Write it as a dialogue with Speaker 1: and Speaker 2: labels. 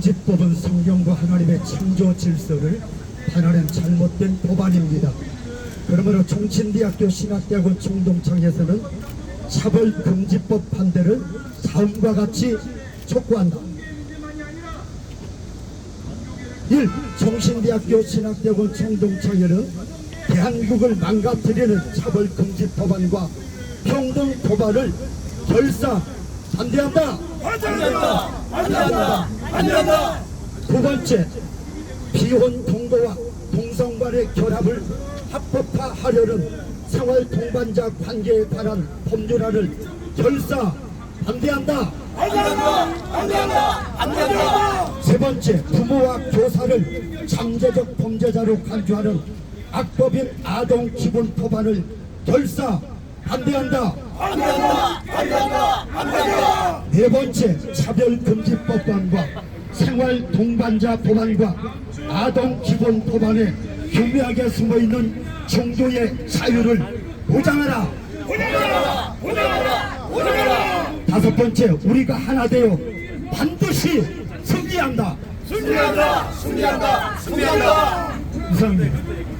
Speaker 1: 집법은 성경과 하나님의 창조 질서를 반하는 잘못된 법안입니다. 그러므로 총신대학교 신학대학원 총동창에서는 차별금지법 반대를 다음과 같이 촉구한다. 1. 총신대학교 신학대학원 총동창회는 대한민국을 망가뜨리는 차별금지 법안과 평등 도발을 결사 반대한다.
Speaker 2: 반대한다! 반대한다! 반대한다!
Speaker 1: 두 번째, 비혼 동거와 동성 간의 결합을 합법화하려는 생활 동반자 관계에 관한 법률안을 결사 반대한다. 세 번째, 부모와 교사를 잠재적 범죄자로 간주하는 악법인 아동 기본 법안을 결사 반대한다.
Speaker 2: 반대한다! 반대한다! 반대한다!
Speaker 1: 네 번째 차별금지법안과 생활 동반자 법안과 아동 기본 법안에 교묘하게 숨어있는 종교의 자유를 보장하라.
Speaker 2: 보장하라! 보장하라! 보장하라!
Speaker 1: 다섯 번째 우리가 하나 되어 반드시 승리한다.
Speaker 2: 승리한다! 승리한다! 승리한다!
Speaker 1: 이상입니다.